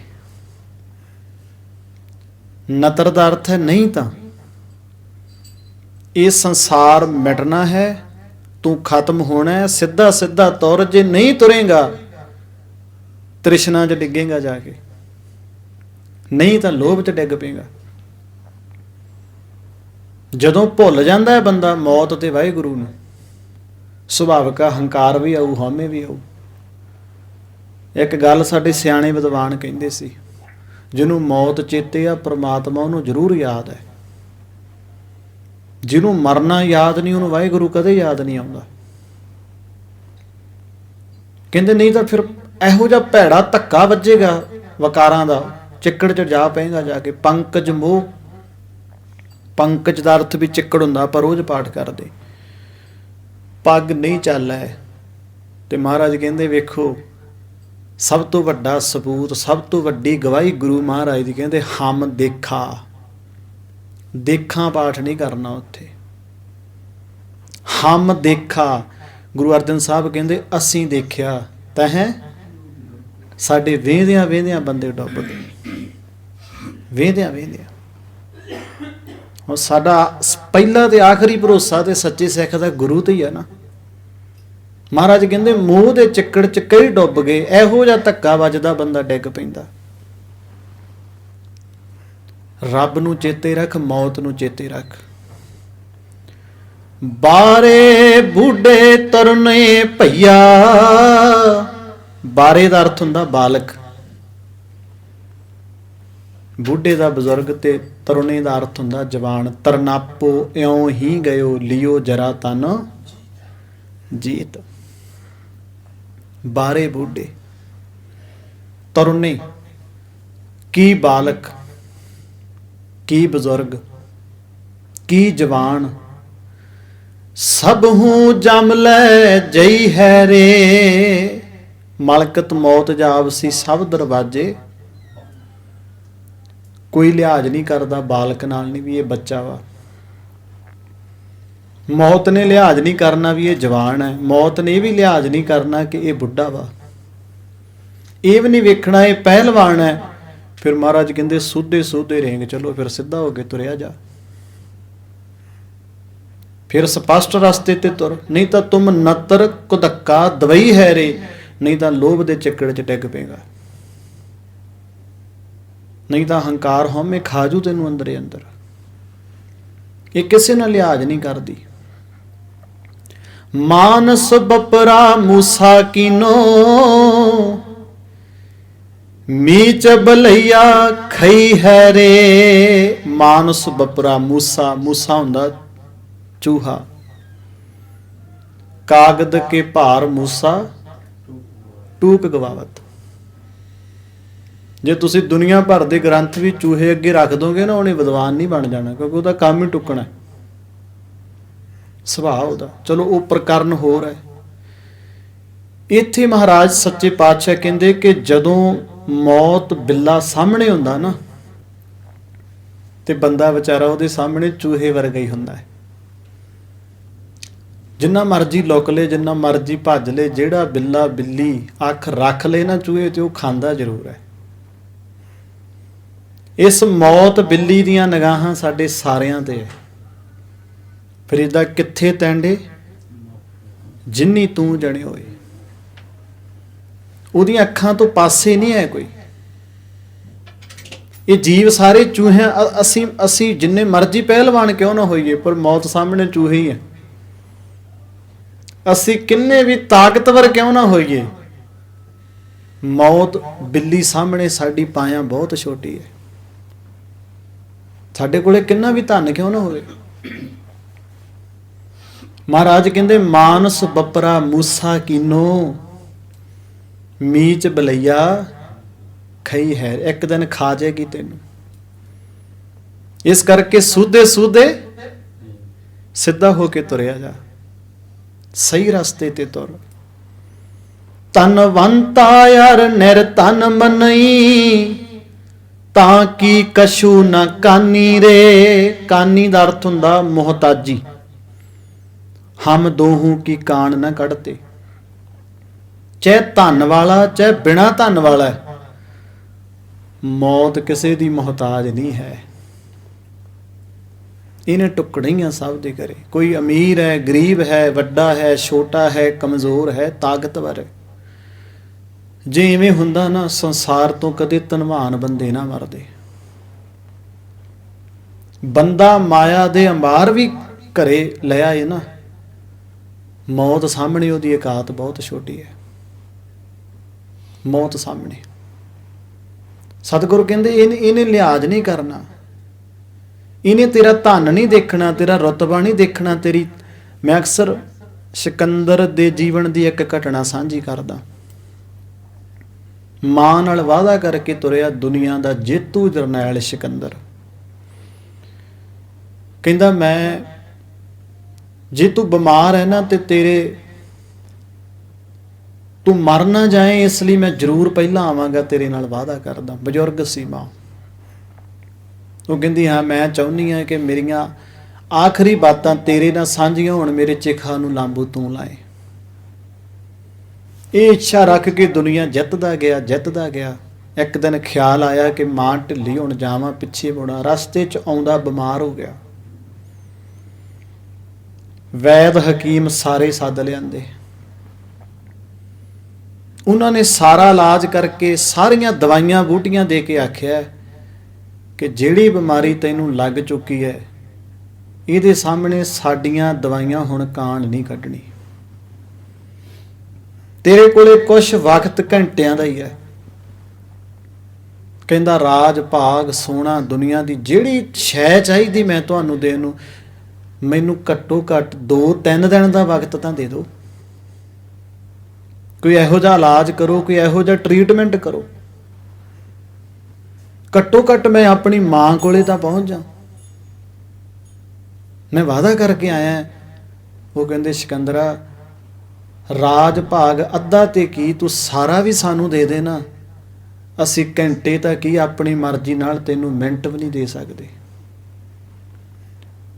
ਨਤਰ ਦਾ ਅਰਥ ਹੈ ਨਹੀਂ ਤਾਂ। ਇਹ ਸੰਸਾਰ ਮਿਟਣਾ ਹੈ, ਤੂੰ ਖਤਮ ਹੋਣਾ ਹੈ, ਸਿੱਧਾ ਸਿੱਧਾ ਤੁਰ ਜੇ ਨਹੀਂ ਤੁਰੇਗਾ, ਤ੍ਰਿਸ਼ਨਾ 'ਚ ਡਿੱਗੇਗਾ ਜਾ ਕੇ। ਨਹੀਂ ਤਾਂ ਲੋਭ 'ਚ ਡਿੱਗ ਪਏਗਾ। ਜਦੋਂ ਭੁੱਲ ਜਾਂਦਾ ਹੈ ਬੰਦਾ, ਮੌਤ ਤੇ ਵਾਹਿਗੁਰੂ ਨੂੰ। ਸੁਭਾਵਿਕ ਹੰਕਾਰ ਵੀ ਆਊ ਹਉਮੈ ਵੀ ਆਊ। ਇੱਕ ਗੱਲ ਸਾਡੇ ਸਿਆਣੇ ਵਿਦਵਾਨ ਕਹਿੰਦੇ ਸੀ, ਜਿਹਨੂੰ ਮੌਤ ਚੇਤੇ ਆ, ਪ੍ਰਮਾਤਮਾ ਉਹਨੂੰ ਜ਼ਰੂਰ ਯਾਦ ਹੈ। ਜਿਹਨੂੰ ਮਰਨਾ ਯਾਦ ਨਹੀਂ, ਉਹਨੂੰ ਵਾਹਿਗੁਰੂ ਕਦੇ ਯਾਦ ਨਹੀਂ ਆਉਂਦਾ। ਕਹਿੰਦੇ ਨਹੀਂ ਤਾਂ ਫਿਰ ਇਹੋ ਜਿਹਾ ਭੈੜਾ ਧੱਕਾ ਵੱਜੇਗਾ, ਵਕਾਰਾਂ ਦਾ, ਚਿੱਕੜ 'ਚ ਜਾ ਪਏਗਾ ਜਾ ਕੇ, ਪੰਕਜ ਮੋਹ। ਪੰਕਜ ਦਾ ਅਰਥ ਵੀ ਚਿੱਕੜ ਹੁੰਦਾ, ਪਰ ਰੋਜ਼ ਪਾਠ ਕਰਦੇ। ਪੱਗ ਨਹੀਂ ਚੱਲਦਾ ਤੇ ਮਹਾਰਾਜ ਕਹਿੰਦੇ, ਵੇਖੋ, ਸਭ ਤੋਂ ਵੱਡਾ ਸਬੂਤ, ਸਭ ਤੋਂ ਵੱਡੀ ਗਵਾਹੀ ਗੁਰੂ ਮਹਾਰਾਜ ਦੀ ਕਹਿੰਦੇ, ਹਮ ਦੇਖਾ। ਦੇਖਾਂ ਪਾਠ ਨਹੀਂ ਕਰਨਾ ਉੱਥੇ। ਹਮ ਦੇਖਾ। ਗੁਰੂ ਅਰਜਨ ਸਾਹਿਬ ਕਹਿੰਦੇ, ਅਸੀਂ ਦੇਖਿਆ, ਤਾਂ ਸਾਡੇ ਵੇਹਦਿਆਂ ਵੇਹਦਿਆਂ ਬੰਦੇ ਡੁੱਬ ਗਏ। ਵੇਹਦਿਆਂ ਵੇਹਦਿਆਂ ਹੁਣ ਸਾਡਾ ਸ- ਪਹਿਲਾ ਤੇ ਆਖਰੀ ਭਰੋਸਾ ਤੇ ਸੱਚੇ ਸਿੱਖ ਦਾ ਗੁਰੂ ਤੇ ਹੀ ਆ ਨਾ। ਮਹਾਰਾਜ ਕਹਿੰਦੇ, ਮੂੰਹ ਦੇ ਚੱਕੜ ਚ ਕਈ ਡੁੱਬ ਗਏ, ਇਹੋ ਜਿਹਾ ਧੱਕਾ ਵੱਜਦਾ, ਬੰਦਾ ਡਿੱਗ ਪੈਂਦਾ। ਰੱਬ ਨੂੰ ਚੇਤੇ ਰੱਖ, ਮੌਤ ਨੂੰ ਚੇਤੇ ਰੱਖ। ਬਾਰੇ ਬੁੱਢੇ ਤਰਨੇ ਭਈਆ ਬਾਰੇ ਦਾ ਅਰਥ ਹੁੰਦਾ ਬਾਲਕ। ਬੁੱਢੇ ਦਾ ਬਜ਼ੁਰਗ ਤੇ ਤਰੁਣੇ ਦਾ ਅਰਥ ਹੁੰਦਾ ਜਵਾਨ, ਤਰਨਾਪੋ ਇਉਂ ਹੀ ਗਇਓ, ਲਿਓ ਜਰਾ ਤਨ ਜੀਤ। ਬਾਰੇ ਬੁੱਢੇ, ਤਰੁਣੇ, ਕੀ ਬਾਲਕ, ਕੀ ਬਜ਼ੁਰਗ, ਕੀ ਜਵਾਨ, ਸਭ ਹੂੰ ਜਮ ਲੈ ਜਈ ਹੈ ਰੇ। ਮਲਕਤ ਮੌਤ ਜਾਵਸੀ ਸਭ ਦਰਵਾਜੇ। ਕੋਈ ਲਿਹਾਜ਼ ਨਹੀਂ ਕਰਦਾ, ਬਾਲਕ ਨਾਲ ਨਹੀਂ ਵੀ ਇਹ ਬੱਚਾ ਵਾ। ਮੌਤ ਨੇ ਲਿਹਾਜ਼ ਨਹੀਂ ਕਰਨਾ ਵੀ ਇਹ ਜਵਾਨ ਹੈ। ਮੌਤ ਨੇ ਇਹ ਵੀ ਲਿਹਾਜ਼ ਨਹੀਂ ਕਰਨਾ ਕਿ ਇਹ ਬੁੱਢਾ ਵਾ। ਇਹ ਵੀ ਨਹੀਂ ਵੇਖਣਾ ਇਹ ਪਹਿਲਵਾਨ ਹੈ। ਫਿਰ ਮਹਾਰਾਜ ਕਹਿੰਦੇ, ਸੁੱਧੇ ਸੁੱਧੇ ਰਹਿੰਗੇ ਚਲੋ, ਫਿਰ ਸਿੱਧਾ ਹੋ ਕੇ ਤੁਰਿਆ ਜਾ। ਫਿਰ ਸਪਸ਼ਟ ਰਸਤੇ ਤੇ ਤੁਰ। ਨਹੀਂ ਤਾਂ ਤੁਮ ਨਤਰ ਕੁਦੱਕਾ ਦਵਈ ਹੈ ਰੇ, ਨਹੀਂ ਤਾਂ ਲੋਭ ਦੇ ਚੱਕੜ 'ਚ ਡਿੱਗ ਪਏਗਾ। ਨਹੀਂ ਤਾਂ ਹੰਕਾਰ ਹਉਮੈ ਖਾਜੂ ਤੈਨੂੰ ਅੰਦਰੇ ਅੰਦਰ। ਇਹ ਕਿਸੇ ਨਾਲ ਲਿਹਾਜ਼ ਨਹੀਂ ਕਰਦੀ। ਮਾਨਸ ਬਪਰਾ ਮੂਸਾ ਕੀਨੋ, ਮੀਚ ਬਲਈਆ ਖਈ ਹੈ ਰੇ। ਮਾਨਸ ਬਪਰਾ ਮੂਸਾ ਮੂਸਾ ਹੁੰਦਾ ਚੂਹਾ। ਕਾਗਦ ਕੇ ਭਾਰ ਮੂਸਾ, ਟੂਕ ਗਵਾਵਤ। ਜੇ ਤੁਸੀਂ ਦੁਨੀਆ ਭਰ ਦੇ ਗ੍ਰੰਥ ਵੀ ਚੂਹੇ ਅੱਗੇ ਰੱਖ ਦੋਗੇ ਨਾ, ਉਹਨੇ ਵਿਦਵਾਨ ਨਹੀਂ ਬਣ ਜਾਣਾ, ਕਿਉਂਕਿ ਉਹਦਾ ਕੰਮ ਹੀ ਟੁੱਕਣਾ ਹੈ। ਸੁਭਾਅ ਉਹਦਾ। ਚਲੋ, ਉਹ ਪ੍ਰਕਰਨ ਹੋਰ ਹੈ। ਇੱਥੇ ਮਹਾਰਾਜ ਸੱਚੇ ਪਾਤਸ਼ਾਹ ਕਹਿੰਦੇ ਕਿ ਜਦੋਂ ਮੌਤ ਬਿੱਲਾ ਸਾਹਮਣੇ ਹੁੰਦਾ ਨਾ, ਤੇ ਬੰਦਾ ਵਿਚਾਰਾ ਉਹਦੇ ਸਾਹਮਣੇ ਚੂਹੇ ਵਰਗਾ ਹੀ ਹੁੰਦਾ ਹੈ। ਜਿੰਨਾ ਮਰਜ਼ੀ ਲੁਕ ਲੇ, ਜਿੰਨਾ ਮਰਜ਼ੀ ਭੱਜ ਲੇ, ਜਿਹੜਾ ਬਿੱਲਾ ਬਿੱਲੀ ਅੱਖ ਰੱਖ ਲੇ ਨਾ ਚੂਹੇ ਤੇ ਉਹ ਖਾਂਦਾ ਜ਼ਰੂਰ ਹੈ। ਇਸ ਮੌਤ ਬਿੱਲੀ ਦੀਆਂ ਨਿਗਾਹਾਂ ਸਾਡੇ ਸਾਰਿਆਂ ਤੇ ਹੈ। ਫਿਰ ਇਹਦਾ ਕਿੱਥੇ ਤੈਂਡੇ ਜਿੰਨੀ ਤੂੰ ਜਣੇ ਹੋਏ ਉਹਦੀਆਂ ਅੱਖਾਂ ਤੋਂ ਪਾਸੇ ਨਹੀਂ ਹੈ ਕੋਈ। ਇਹ ਜੀਵ ਸਾਰੇ ਚੂਹਿਆਂ ਅਸੀਂ ਅਸੀਂ ਜਿੰਨੇ ਮਰਜ਼ੀ ਪਹਿਲਵਾਨ ਕਿਉਂ ਨਾ ਹੋਈਏ, ਪਰ ਮੌਤ ਸਾਹਮਣੇ ਚੂਹੇ ਹੀ ਹੈ। ਅਸੀਂ ਕਿੰਨੇ ਵੀ ਤਾਕਤਵਰ ਕਿਉਂ ਨਾ ਹੋਈਏ। ਮੌਤ ਬਿੱਲੀ ਸਾਹਮਣੇ ਸਾਡੀ ਪਾਇਆ ਬਹੁਤ ਛੋਟੀ ਹੈ। ਸਾਡੇ ਕੋਲੇ ਕਿੰਨਾ ਵੀ ਧਨ ਕਿਉਂ ਨਾ ਹੋਵੇ? ਮਹਾਰਾਜ ਕਹਿੰਦੇ, ਮਾਨਸ ਬੱਪਰਾ ਮੂਸਾ ਕੀਨੋ, ਮੀਚ ਬਲਈਆ ਖਈ ਹੈ, ਇੱਕ ਦਿਨ ਖਾ ਜਾਏਗੀ ਤੈਨੂੰ। ਇਸ ਕਰਕੇ ਸੂਦੇ ਸੂਦੇ ਸਿੱਧਾ ਹੋ ਕੇ ਤੁਰਿਆ ਜਾ। ਸਹੀ ਰਸਤੇ ਤੇ ਤੁਰ। ਤਨਵੰਤਾ ਯਾਰ ਨਿਰਤਨ ਮਨਈ ਤਾਂ ਕੀ ਕਸ਼ੂ ਨਾ ਕਾਨੀ ਰੇ? ਕਾਨੀ ਦਾ ਅਰਥ ਹੁੰਦਾ ਮੁਹਤਾਜੀ। ਹਮ ਦੋਹੂ ਕੀ ਕਾਣ ਨਾ ਕੱਢਤੇ। ਚਾਹੇ ਧਨ ਵਾਲਾ, ਚਾਹੇ ਬਿਨਾ ਧਨ ਵਾਲਾ ਮੌਤ ਕਿਸੇ ਦੀ ਮੁਹਤਾਜ ਨਹੀਂ ਹੈ। ਇਹਨੇ ਟੁਕੜੀਆਂ ਸਭ ਦੇ ਕਰੇ ਕੋਈ ਅਮੀਰ ਹੈ, ਗਰੀਬ ਹੈ, ਵੱਡਾ ਹੈ, ਛੋਟਾ ਹੈ, ਕਮਜ਼ੋਰ ਹੈ, ਤਾਕਤਵਰ ਹੈ। ਜੇ ਇਵੇਂ ਹੁੰਦਾ ਨਾ, ਸੰਸਾਰ ਤੋਂ ਕਦੇ ਧਨਵਾਨ ਬੰਦੇ ਨਾ ਮਰਦੇ। ਬੰਦਾ ਮਾਇਆ ਦੇ ਅੰਬਾਰ ਵੀ ਘਰੇ ਲਿਆ ਏ ਨਾ, ਮੌਤ ਸਾਹਮਣੇ ਉਹਦੀ ਇਕਾਤ ਬਹੁਤ ਛੋਟੀ ਹੈ। ਮੌਤ ਸਾਹਮਣੇ। ਸਤਿਗੁਰੂ ਕਹਿੰਦੇ, ਇਹਨੇ ਇਹਨੇ ਲਿਹਾਜ਼ ਨਹੀਂ ਕਰਨਾ। ਇਹਨੇ ਤੇਰਾ ਧਨ ਨਹੀਂ ਦੇਖਣਾ, ਤੇਰਾ ਰਤਬਾ ਨਹੀਂ ਦੇਖਣਾ, ਤੇਰੀ ਮੈਂ ਅਕਸਰ ਸਿਕੰਦਰ ਦੇ ਜੀਵਨ ਦੀ ਇੱਕ ਘਟਨਾ ਸਾਂਝੀ ਕਰਦਾ। ਮਾਂ ਨਾਲ ਵਾਅਦਾ ਕਰਕੇ ਤੁਰਿਆ ਦੁਨੀਆ ਦਾ ਜੇਤੂ ਜਰਨੈਲ ਸਿਕੰਦਰ। ਕਹਿੰਦਾ, ਮੈਂ ਜੇ ਤੂੰ ਬਿਮਾਰ ਹੈ ਨਾ ਤੇ ਤੇਰੇ ਤੂੰ ਮਰ ਨਾ ਜਾਏ, ਇਸ ਲਈ ਮੈਂ ਜ਼ਰੂਰ ਪਹਿਲਾਂ ਆਵਾਂਗਾ, ਤੇਰੇ ਨਾਲ ਵਾਅਦਾ ਕਰਦਾ। ਬਜ਼ੁਰਗ ਸੀ ਮਾਂ। ਉਹ ਕਹਿੰਦੀ, ਹਾਂ, ਮੈਂ ਚਾਹੁੰਦੀ ਹਾਂ ਕਿ ਮੇਰੀਆਂ ਆਖਰੀ ਬਾਤਾਂ ਤੇਰੇ ਨਾਲ ਸਾਂਝੀਆਂ ਹੋਣ, ਮੇਰੇ ਚਿਖਾ ਨੂੰ ਲਾਂਬੂ ਤੂੰ ਲਾਏ। ਇਹ ਇੱਛਾ ਰੱਖ ਕੇ ਦੁਨੀਆ ਜਿੱਤਦਾ ਗਿਆ ਜਿੱਤਦਾ ਗਿਆ। ਇੱਕ ਦਿਨ ਖਿਆਲ ਆਇਆ ਕਿ ਮਾਂ ਢਿੱਲੀ ਹੁਣ ਜਾਵਾਂ, ਪਿੱਛੇ ਮੁੜਾਂ ਰਸਤੇ 'ਚ ਆਉਂਦਾ ਬਿਮਾਰ ਹੋ ਗਿਆ। ਵੈਦ ਹਕੀਮ ਸਾਰੇ ਸੱਦ ਲਿਆਂਦੇ। ਉਹਨਾਂ ਨੇ ਸਾਰਾ ਇਲਾਜ ਕਰਕੇ ਸਾਰੀਆਂ ਦਵਾਈਆਂ ਬੂਟੀਆਂ ਦੇ ਕੇ ਆਖਿਆ ਕਿ ਜਿਹੜੀ ਬਿਮਾਰੀ ਤੈਨੂੰ ਲੱਗ ਚੁੱਕੀ ਹੈ, ਇਹਦੇ ਸਾਹਮਣੇ ਸਾਡੀਆਂ ਦਵਾਈਆਂ ਹੁਣ ਕਾਣ ਨਹੀਂ ਕੱਢਣੀ। ਤੇਰੇ ਕੋਲੇ ਕੁਝ ਵਕਤ ਘੰਟਿਆਂ ਦਾ ਹੀ ਹੈ। ਕਹਿੰਦਾ, ਰਾਜ, ਭਾਗ, ਸੋਨਾ, ਦੁਨੀਆ ਦੀ ਜਿਹੜੀ ਸ਼ੈ ਚਾਹੀਦੀ ਮੈਂ ਤੁਹਾਨੂੰ ਦੇਣ ਨੂੰ, ਮੈਨੂੰ ਘੱਟੋ ਘੱਟ 2-3 ਦਿਨ ਦਾ ਵਕਤ ਤਾਂ ਦੇ ਦਿਓ। ਕੋਈ ਇਹੋ ਜਿਹਾ ਇਲਾਜ ਕਰੋ, ਕੋਈ ਇਹੋ ਜਿਹਾ ਟ੍ਰੀਟਮੈਂਟ ਕਰੋ। ਘੱਟੋ ਘੱਟ ਮੈਂ ਆਪਣੀ ਮਾਂ ਕੋਲੇ ਤਾਂ ਪਹੁੰਚ ਜਾ ਮੈਂ ਵਾਅਦਾ ਕਰਕੇ ਆਇਆ। ਉਹ ਕਹਿੰਦੇ, ਸਿਕੰਦਰਾ ਰਾਜ ਭਾਗ ਅੱਧਾ ਤੇ ਕੀ, ਤੂੰ ਸਾਰਾ ਵੀ ਸਾਨੂੰ ਦੇ ਦੇ ਨਾ ਅਸੀਂ ਘੰਟੇ ਤਾਂ ਕੀ ਆਪਣੀ ਮਰਜ਼ੀ ਨਾਲ ਤੈਨੂੰ ਮਿੰਟ ਵੀ ਨਹੀਂ ਦੇ ਸਕਦੇ।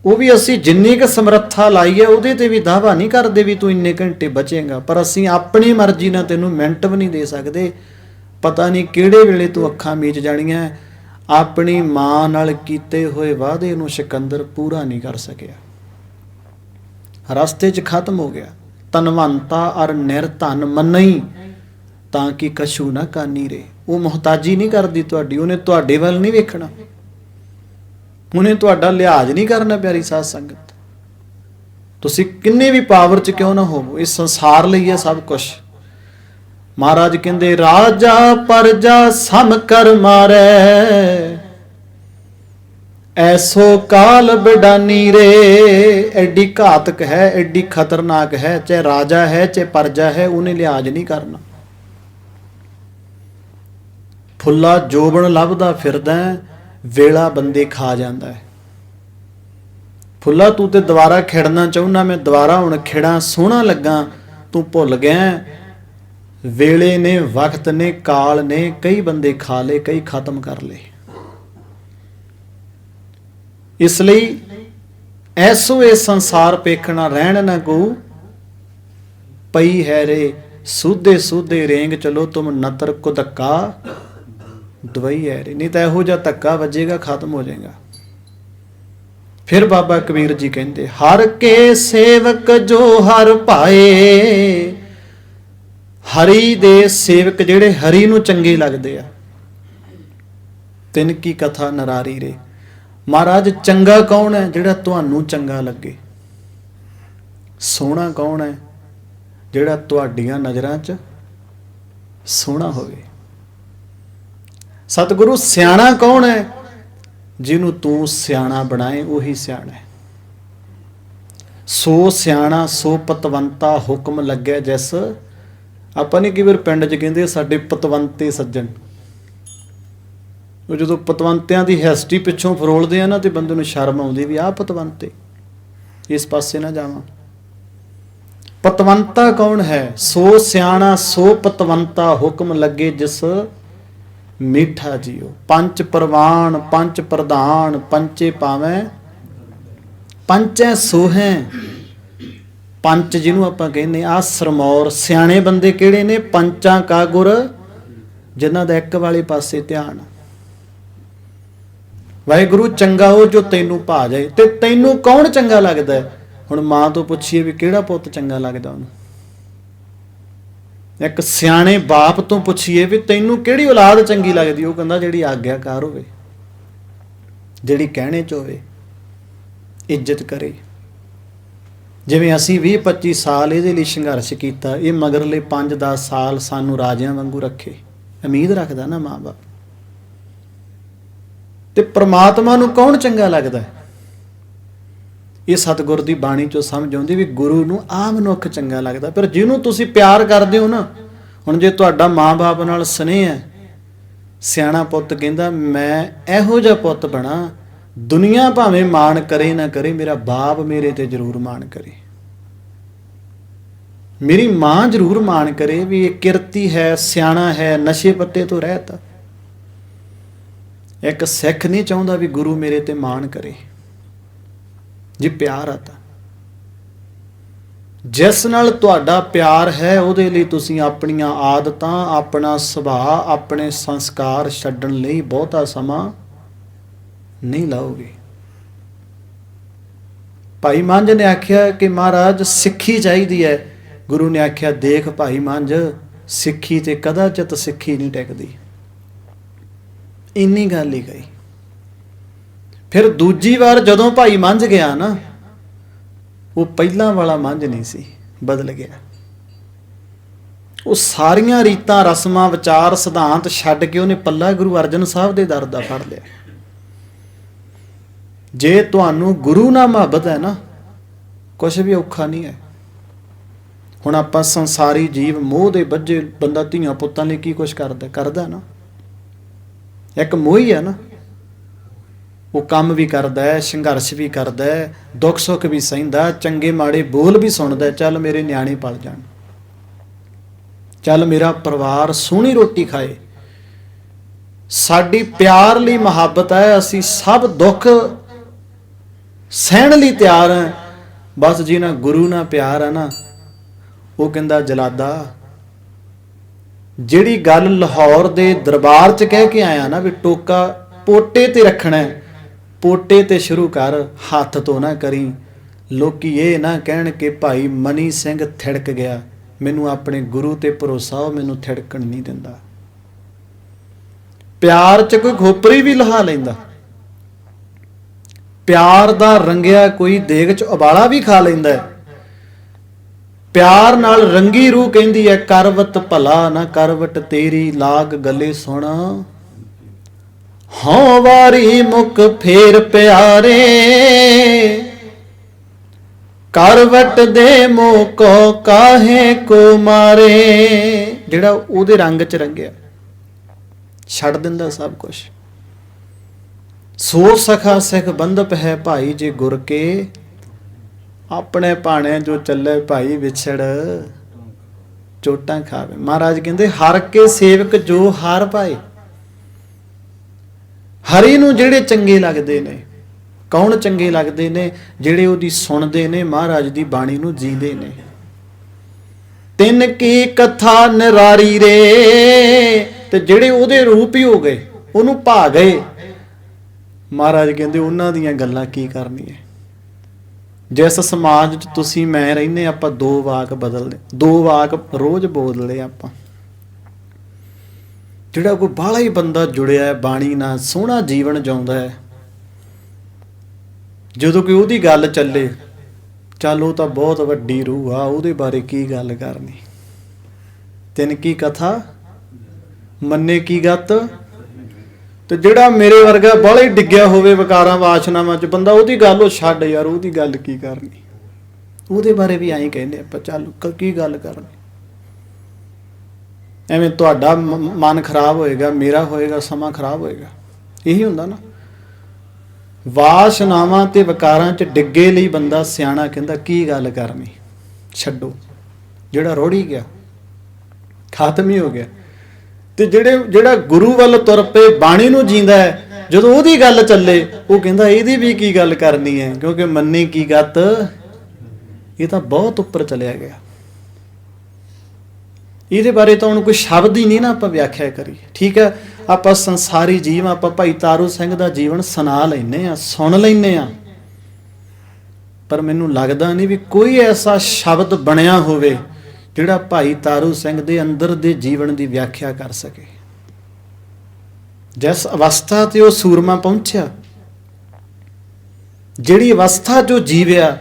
ਉਹ ਵੀ ਅਸੀਂ ਜਿੰਨੀ ਕੁ ਸਮਰੱਥਾ ਲਾਈ ਹੈ, ਉਹਦੇ ਤੇ ਵੀ ਦਾਵਾ ਨਹੀਂ ਕਰਦੇ ਵੀ ਤੂੰ ਇੰਨੇ ਘੰਟੇ ਬਚੇਗਾ। ਪਰ ਅਸੀਂ ਆਪਣੀ ਮਰਜ਼ੀ ਨਾਲ ਤੈਨੂੰ ਮਿੰਟ ਵੀ ਨਹੀਂ ਦੇ ਸਕਦੇ। ਪਤਾ ਨਹੀਂ ਕਿਹੜੇ ਵੇਲੇ ਤੂੰ ਅੱਖਾਂ ਮੀਚ ਜਾਣੀਆਂ। ਆਪਣੀ ਮਾਂ ਨਾਲ ਕੀਤੇ ਹੋਏ ਵਾਅਦੇ ਨੂੰ ਸਿਕੰਦਰ ਪੂਰਾ ਨਹੀਂ ਕਰ ਸਕਿਆ। ਰਸਤੇ 'ਚ ਖਤਮ ਹੋ ਗਿਆ। ਤਨਵੰਤਾ ਅਰ ਨਿਰਧਨ ਮੰਨਈ, ਤਾਂ ਕਿ ਕਛੂ ਨਾ ਕਾਨੀ ਰੇ। ਉਹ ਮੁਹਤਾਜੀ ਨਹੀਂ ਕਰਦੀ ਤੁਹਾਡੀ, ਉਹਨੇ ਤੁਹਾਡੇ ਵੱਲ ਨਹੀਂ ਵੇਖਣਾ। ਉਹਨੇ ਤੁਹਾਡਾ ਲਿਹਾਜ਼ ਨਹੀਂ ਕਰਨਾ, ਪਿਆਰੀ ਸਾਧ ਸੰਗਤ। ਤੁਸੀਂ ਕਿੰਨੇ ਵੀ ਪਾਵਰ 'ਚ ਕਿਉਂ ਨਾ ਹੋਵੋ ਇਸ ਸੰਸਾਰ ਲਈ ਹੈ ਸਭ ਕੁਝ ਮਹਾਰਾਜ ਕਹਿੰਦੇ, ਰਾਜਾ ਪਰਜਾ ਸਮ ਕਰ ਮਾਰੈ ਐਸੋ ਕਾਲ ਬਿਡਾਨੀ ਰੇ, ਐਡੀ ਘਾਤਕ ਹੈ, ਐਡੀ ਖਤਰਨਾਕ ਹੈ, ਚਾਹੇ ਰਾਜਾ ਹੈ, ਚਾਹੇ ਪਰਜਾ ਹੈ, ਉਹਨੇ ਲਿਹਾਜ਼ ਨਹੀਂ ਕਰਨਾ। ਫੁੱਲਾ ਜੋਬਣ ਲੱਭਦਾ ਫਿਰਦਾ, ਵੇਲਾ ਬੰਦੇ ਖਾ ਜਾਂਦਾ ਹੈ। ਫੁੱਲਾ, ਤੂੰ ਤੇ ਦੁਬਾਰਾ ਖਿੜਨਾ ਚਾਹੁੰਨਾ, ਮੈਂ ਦੁਬਾਰਾ ਹੁਣ ਖਿੜਾਂ ਸੋਹਣਾ ਲੱਗਾ, ਤੂੰ ਭੁੱਲ ਗਿਆ। ਵੇਲੇ ਨੇ, ਵਕਤ ਨੇ, ਕਾਲ ਨੇ, ਕਈ ਬੰਦੇ ਖਾ ਲਏ, ਕਈ ਖਤਮ ਕਰ ਲਏ। ਇਸ ਲਈ ਐਸੋ ਇਹ ਸੰਸਾਰ ਪੇਖਣਾ ਰਹਿਣ ਨਾ ਕੋ, ਪਈ ਹੈ ਰੇ ਸੂਦੇ ਸੂਦੇ ਰੇਂਗ ਚਲੋ ਤੁਮ ਨਤਰ ਕੋ ਧੱਕਾ, ਦਵਾਈ ਹੈ ਰੇ। ਨਹੀਂ ਤਾਂ ਇਹੋ ਜਿਹਾ ਧੱਕਾ ਵੱਜੇਗਾ, ਖਤਮ ਹੋ ਜਾਏਗਾ। ਫਿਰ ਬਾਬਾ ਕਬੀਰ ਜੀ ਕਹਿੰਦੇ, ਹਰ ਕੇ ਸੇਵਕ ਜੋ ਹਰ ਭਾਏ, ਹਰੀ ਦੇ ਸੇਵਕ ਜਿਹੜੇ ਹਰੀ ਨੂੰ ਚੰਗੇ ਲੱਗਦੇ ਆ। ਤਿੰਨ ਕੀ ਕਥਾ ਨਰਾਰੀ ਰੇ। ਮਹਾਰਾਜ, ਚੰਗਾ ਕੌਣ ਹੈ ਜਿਹੜਾ ਤੁਹਾਨੂੰ ਚੰਗਾ ਲੱਗੇ? ਸੋਹਣਾ ਕੌਣ ਹੈ ਜਿਹੜਾ ਤੁਹਾਡੀਆਂ ਨਜ਼ਰਾਂ 'ਚ ਸੋਹਣਾ ਹੋਵੇ? ਸਤਿਗੁਰੂ, ਸਿਆਣਾ ਕੌਣ ਹੈ ਜਿਹਨੂੰ ਤੂੰ ਸਿਆਣਾ ਬਣਾਏ, ਉਹੀ ਸਿਆਣਾ ਹੈ। ਸੋ ਸਿਆਣਾ, ਸੋ ਪਤਵੰਤਾ ਹੁਕਮ ਲੱਗਿਆ ਜਿਸ। ਆਪਾਂ ਨੇ ਕਿ ਵਾਰ ਪਿੰਡ 'ਚ ਕਹਿੰਦੇ, ਸਾਡੇ ਪਤਵੰਤੇ ਸੱਜਣ। ਉਹ ਜਦੋਂ ਪਤਵੰਤਿਆਂ ਦੀ ਹਿਸਟਰੀ ਪਿੱਛੋਂ ਫਰੋਲਦੇ ਆ ਨਾ ਤੇ ਬੰਦੇ ਨੂੰ ਸ਼ਰਮ ਆਉਂਦੀ ਵੀ ਆਹ ਪਤਵੰਤੇ, ਇਸ ਪਾਸੇ ਨਾ ਜਾਵਾਂ। ਪਤਵੰਤਾ ਕੌਣ ਹੈ? ਸੋ ਸਿਆਣਾ, ਸੋ ਪਤਵੰਤਾ ਹੁਕਮ ਲੱਗੇ ਜਿਸ ਮੀਠਾ ਜੀਓ। ਪੰਜ ਪ੍ਰਵਾਨ ਪੰਜ ਪ੍ਰਧਾਨ ਪੰਚੇ ਪਾਵੇਂ ਪੰਚੈ ਸੋਹੈ। ਪੰਚ ਜਿਹਨੂੰ ਆਪਾਂ ਕਹਿੰਦੇ ਆ ਸਰਮੌਰ। ਸਿਆਣੇ ਬੰਦੇ ਕਿਹੜੇ ਨੇ? ਪੰਚਾਂ ਕਾ ਗੁਰ, ਜਿਨ੍ਹਾਂ ਦਾ ਇੱਕ ਵਾਲੇ ਪਾਸੇ ਧਿਆਨ ਵਾਹਿਗੁਰੂ, ਚੰਗਾ ਹੋ ਜੋ ਤੈਨੂੰ ਭਾ ਜਾਏ। ਤੇ ਤੈਨੂੰ ਕੌਣ ਚੰਗਾ ਲੱਗਦਾ ਹੈ? ਹੁਣ ਮਾਂ ਤੋਂ ਪੁੱਛੀਏ ਵੀ ਕਿਹੜਾ ਪੁੱਤ ਚੰਗਾ ਲੱਗਦਾ ਉਹਨੂੰ? ਇੱਕ ਸਿਆਣੇ ਬਾਪ ਤੋਂ ਪੁੱਛੀਏ ਵੀ ਤੈਨੂੰ ਕਿਹੜੀ ਔਲਾਦ ਚੰਗੀ ਲੱਗਦੀ? ਉਹ ਕਹਿੰਦਾ ਜਿਹੜੀ ਆਗਿਆਕਾਰ ਹੋਵੇ, ਜਿਹੜੀ ਕਹਿਣੇ ਚ ਹੋਵੇ, ਇੱਜ਼ਤ ਕਰੇ। ਜਿਵੇਂ ਅਸੀਂ 20 25 ਸਾਲ ਇਹਦੇ ਲਈ ਸੰਘਰਸ਼ ਕੀਤਾ, ਇਹ ਮਗਰਲੇ 5 10 ਸਾਲ ਸਾਨੂੰ ਰਾਜਿਆਂ ਵਾਂਗੂ ਰੱਖੇ। ਉਮੀਦ ਰੱਖਦਾ ਨਾ ਮਾਂ-ਬਾਪ। ਤੇ ਪ੍ਰਮਾਤਮਾ ਨੂੰ ਕੌਣ ਚੰਗਾ ਲੱਗਦਾ ਹੈ? ਇਹ ਸਤਿਗੁਰ ਦੀ ਬਾਣੀ ਚੋਂ ਸਮਝ ਆਉਂਦੀ ਵੀ ਗੁਰੂ ਨੂੰ ਆ ਮਨੁੱਖ ਚੰਗਾ ਲੱਗਦਾ ਪਰ ਜਿਹਨੂੰ ਤੁਸੀਂ ਪਿਆਰ ਕਰਦੇ ਹੋ ਨਾ, ਹੁਣ ਜੇ ਤੁਹਾਡਾ ਮਾਂ-ਬਾਪ ਨਾਲ ਸਨੇਹ ਹੈ, ਸਿਆਣਾ ਪੁੱਤ ਕਹਿੰਦਾ, ਮੈਂ ਇਹੋ ਜਿਹਾ ਪੁੱਤ ਬਣਾ, ਦੁਨੀਆ ਭਾਵੇਂ ਮਾਣ ਕਰੇ ਨਾ ਕਰੇ, ਮੇਰਾ ਬਾਪ ਮੇਰੇ ਤੇ ਜ਼ਰੂਰ ਮਾਣ ਕਰੇ ਮੇਰੀ ਮਾਂ ਜ਼ਰੂਰ ਮਾਣ ਕਰੇ ਵੀ ਇਹ ਕਿਰਤੀ ਹੈ, ਸਿਆਣਾ ਹੈ, ਨਸ਼ੇ ਪੱਤੇ ਤੋਂ ਰਹਿਤ ਆ। ਇੱਕ ਸਿੱਖ ਨਹੀਂ ਚਾਹੁੰਦਾ ਵੀ ਗੁਰੂ ਮੇਰੇ ਤੇ ਮਾਣ ਕਰੇ। ਜੀ ਪਿਆਰ ਆ ਤਾਂ। ਜਿਸ ਨਾਲ ਤੁਹਾਡਾ ਪਿਆਰ ਹੈ, ਉਹਦੇ ਲਈ ਤੁਸੀਂ ਆਪਣੀਆਂ ਆਦਤਾਂ, ਆਪਣਾ ਸੁਭਾਅ, ਆਪਣੇ ਸੰਸਕਾਰ ਛੱਡਣ ਲਈ ਬਹੁਤਾ ਸਮਾਂ ਨਹੀਂ ਲਾਓਗੇ। ਭਾਈ ਮੰਜ ਨੇ ਆਖਿਆ ਕਿ ਮਹਾਰਾਜ, ਸਿੱਖੀ ਚਾਹੀਦੀ ਹੈ। ਗੁਰੂ ਨੇ ਆਖਿਆ, ਦੇਖ ਭਾਈ ਮੰਜ ਸਿੱਖੀ ਤੇ ਕਦਾਚਿਤ ਸਿੱਖੀ ਨਹੀਂ ਟਿਕਦੀ। ਇੰਨੀ ਗੱਲ ਹੀ ਗਈ ਫਿਰ ਦੂਜੀ ਵਾਰ ਜਦੋਂ ਭਾਈ ਮੰਝ ਗਿਆ ਨਾ, ਉਹ ਪਹਿਲਾਂ ਵਾਲਾ ਮੰਝ ਨਹੀਂ ਸੀ, ਬਦਲ ਗਿਆ। ਉਹ ਸਾਰੀਆਂ ਰੀਤਾਂ, ਰਸਮਾਂ, ਵਿਚਾਰ, ਸਿਧਾਂਤ ਛੱਡ ਕੇ ਉਹਨੇ ਪੱਲਾ ਗੁਰੂ ਅਰਜਨ ਸਾਹਿਬ ਦੇ ਦਰ ਦਾ ਫੜ ਲਿਆ। ਜੇ ਤੁਹਾਨੂੰ ਗੁਰੂ ਨਾਲ ਮੁਹੱਬਤ ਹੈ ਨਾ ਕੁਝ ਵੀ ਔਖਾ ਨਹੀਂ ਹੈ। ਹੁਣ ਆਪਾਂ ਸੰਸਾਰੀ ਜੀਵ ਮੋਹ ਦੇ ਬੱਝੇ ਬੰਦਾ ਧੀਆਂ ਪੁੱਤਾਂ ਲਈ ਕੀ ਕੁਝ ਕਰਦਾ ਕਰਦਾ ਨਾ। ਇੱਕ ਮੋਹੀ ਹੀ ਆ ਨਾ। ਉਹ ਕੰਮ ਵੀ ਕਰਦਾ ਹੈ, ਸੰਘਰਸ਼ ਵੀ ਕਰਦਾ ਹੈ, ਦੁੱਖ ਸੁੱਖ ਵੀ ਸਹਿੰਦਾ ਚੰਗੇ ਮਾੜੇ ਬੋਲ ਵੀ ਸੁਣਦਾ ਚੱਲ ਮੇਰੇ ਨਿਆਣੇ ਪਲ ਜਾਣ। ਚੱਲ ਮੇਰਾ ਪਰਿਵਾਰ ਸੋਹਣੀ ਰੋਟੀ ਖਾਏ। ਸਾਡੀ ਪਿਆਰ ਲਈ ਮੁਹੱਬਤ ਹੈ, ਅਸੀਂ ਸਭ ਦੁੱਖ ਸਹਿਣ ਲਈ ਤਿਆਰ ਹਾਂ। ਬਸ ਜਿਹਨਾਂ ਗੁਰੂ ਨਾਲ ਪਿਆਰ ਹੈ ਨਾ, ਉਹ ਕਹਿੰਦਾ ਜਲਾਦਾ ਜਿਹੜੀ ਗੱਲ ਲਾਹੌਰ ਦੇ ਦਰਬਾਰ 'ਚ ਕਹਿ ਕੇ ਆਇਆ ਨਾ ਵੀ ਟੋਕਾ ਪੋਟੇ ਤੇ ਰੱਖਣਾ ਪੋਟੇ ਤੇ ਸ਼ੁਰੂ ਕਰ, ਹੱਥ ਤੋਂ ਨਾ ਕਰੀ। ਲੋਕੀ ਇਹ ਨਾ ਕਹਿਣ ਕਿ ਭਾਈ ਮਨੀ ਸਿੰਘ ਥਿੜਕ ਗਿਆ। ਮੈਨੂੰ ਆਪਣੇ ਗੁਰੂ ਤੇ ਭਰੋਸਾ ਉਹ ਮੈਨੂੰ ਥਿੜਕਣ ਨਹੀਂ ਦਿੰਦਾ। ਪਿਆਰ 'ਚ ਕੋਈ ਖੋਪਰੀ ਵੀ ਲਹਾ ਲੈਂਦਾ। ਪਿਆਰ ਦਾ ਰੰਗਿਆ ਕੋਈ ਦੇਗ 'ਚ ਉਬਾਲਾ ਵੀ ਖਾ ਲੈਂਦਾ। ਪਿਆਰ ਨਾਲ ਰੰਗੀ ਰੂਹ ਕਹਿੰਦੀ ਹੈ ਕਰਵਤ ਭਲਾ ਨਾ ਕਰਵਟ ਤੇਰੀ ਲਾਗ ਗਲੇ ਸੁਣ। ਹਉ ਵਾਰੀ ਮੁਖ ਫੇਰ ਪਿਆਰੇ। ਕਰਵਟ ਦੇ ਮੋਕੋ ਕਾਹੇ ਕੋ ਮਾਰੇ। ਜਿਹੜਾ ਉਹਦੇ ਰੰਗ 'ਚ ਰੰਗਿਆ। ਛੱਡ ਦਿੰਦਾ ਸਭ ਕੁਝ ਸੋ ਸਖਾ ਸਿਖ ਬੰਧਪ ਹੈ ਭਾਈ ਜੇ ਗੁਰ ਕੇ। ਆਪਣੇ ਭਾਣੇ ਜੋ ਚੱਲੇ ਭਾਈ ਵਿਛੜ, ਚੋਟਾਂ ਖਾਵੇ। ਮਹਾਰਾਜ ਕਹਿੰਦੇ, ਹਰ ਕੇ ਸੇਵਕ ਜੋ ਹਾਰ ਪਾਏ। ਹਰੀ ਨੂੰ ਜਿਹੜੇ ਚੰਗੇ ਲੱਗਦੇ ਨੇ, ਕੌਣ ਚੰਗੇ ਲੱਗਦੇ ਨੇ? ਜਿਹੜੇ ਉਹਦੀ ਸੁਣਦੇ ਨੇ, ਮਹਾਰਾਜ ਦੀ ਬਾਣੀ ਨੂੰ ਜੀਂਦੇ ਨੇ। ਤਿੰਨ ਕੀ ਕਥਾ ਨਿਰਾਰੀ ਰੇ, ਤੇ ਜਿਹੜੇ ਉਹਦੇ ਰੂਪ ਹੀ ਹੋ ਗਏ, ਉਹਨੂੰ ਭਾ ਗਏ। ਮਹਾਰਾਜ ਕਹਿੰਦੇ, ਉਹਨਾਂ ਦੀਆਂ ਗੱਲਾਂ ਕੀ ਕਰਨੀਆਂ? ਜਿਸ ਸਮਾਜ 'ਚ ਤੁਸੀਂ ਮੈਂ ਰਹਿੰਦੇ ਆਪਾਂ ਦੋ ਵਾਕ ਬਦਲਦੇ ਦੋ ਵਾਕ ਰੋਜ਼ ਬੋਲਦੇ ਆਪਾਂ। ਜਿਹੜਾ ਕੋਈ ਬਾਹਲਾ ਹੀ ਬੰਦਾ ਜੁੜਿਆ ਹੈ, ਬਾਣੀ ਨਾਲ ਸੋਹਣਾ ਜੀਵਨ ਜਿਉਂਦਾ ਹੈ। ਜਦੋਂ ਕੋਈ ਉਹਦੀ ਗੱਲ ਚੱਲੇ, ਚੱਲ ਉਹ ਤਾਂ ਬਹੁਤ ਵੱਡੀ ਰੂਹ ਆ, ਉਹਦੇ ਬਾਰੇ ਕੀ ਗੱਲ ਕਰਨੀ? ਤਿੰਨ ਕੀ ਕਥਾ? ਮੰਨੇ ਕੀ ਗੱਤ? ਤੇ ਜਿਹੜਾ ਮੇਰੇ ਵਰਗਾ ਬਾਹਲਾ ਹੀ ਡਿੱਗਿਆ ਹੋਵੇ ਵਿਕਾਰਾਂ ਵਾਸ਼ਨਾਵਾਂ ਚ, ਬੰਦਾ ਉਹਦੀ ਗੱਲ ਉਹ ਛੱਡ ਯਾਰ, ਉਹਦੀ ਗੱਲ ਕੀ ਕਰਨੀ? ਉਹਦੇ ਬਾਰੇ ਵੀ ਐਂ ਕਹਿੰਦੇ ਆਪਾਂ, ਚੱਲ ਕੀ ਗੱਲ ਕਰਨੀ? ਐਵੇਂ ਤੁਹਾਡਾ ਮਨ ਖਰਾਬ ਹੋਏਗਾ, ਮੇਰਾ ਹੋਏਗਾ, ਸਮਾਂ ਖਰਾਬ ਹੋਏਗਾ। ਇਹੀ ਹੁੰਦਾ ਨਾ। ਵਾਸ਼ਨਾਵਾਂ ਤੇ ਵਿਕਾਰਾਂ ਚ ਡਿੱਗੇ ਲਈ ਬੰਦਾ ਸਿਆਣਾ ਕਹਿੰਦਾ, ਕੀ ਗੱਲ ਕਰਨੀ? ਛੱਡੋ। ਜਿਹੜਾ ਰੋੜੀ ਗਿਆ, ਖਤਮ ਹੀ ਹੋ ਗਿਆ। ਤੇ ਜਿਹੜੇ ਜਿਹੜਾ ਗੁਰੂ ਵੱਲ ਤੁਰ ਪਏ, ਬਾਣੀ ਨੂੰ ਜੀਂਦਾ ਹੈ, ਜਦੋਂ ਉਹਦੀ ਗੱਲ ਚੱਲੇ, ਉਹ ਕਹਿੰਦਾ, ਇਹਦੀ ਵੀ ਕੀ ਗੱਲ ਕਰਨੀ ਹੈ? ਕਿਉਂਕਿ ਮੰਨੀ ਕੀ ਗੱਤ ਇਹ ਤਾਂ ਬਹੁਤ ਉੱਪਰ ਚਲਿਆ ਗਿਆ। ਇਹਦੇ ਬਾਰੇ ਤਾਂ ਹੁਣ ਕੋਈ ਸ਼ਬਦ ਹੀ ਨਹੀਂ ਨਾ ਆਪਾਂ ਵਿਆਖਿਆ ਕਰੀ ਠੀਕ ਹੈ, ਆਪਾਂ ਸੰਸਾਰੀ ਜੀਵ, ਆਪਾਂ ਭਾਈ ਤਾਰੂ ਸਿੰਘ ਦਾ ਜੀਵਨ ਸੁਣਾ ਲੈਨੇ ਆ ਸੁਣ ਲੈਨੇ ਆ ਪਰ ਮੈਨੂੰ ਲੱਗਦਾ ਨਹੀਂ ਵੀ ਕੋਈ ਐਸਾ ਸ਼ਬਦ ਬਣਿਆ ਹੋਵੇ ਜਿਹੜਾ ਭਾਈ ਤਾਰੂ ਸਿੰਘ ਦੇ ਅੰਦਰ ਦੇ ਜੀਵਨ ਦੀ ਵਿਆਖਿਆ ਕਰ ਸਕੇ। ਜਿਸ ਅਵਸਥਾ ਤੇ ਉਹ ਸੂਰਮਾ ਪਹੁੰਚਿਆ, ਜਿਹੜੀ ਅਵਸਥਾ ਜੋ ਜੀਵਿਆ,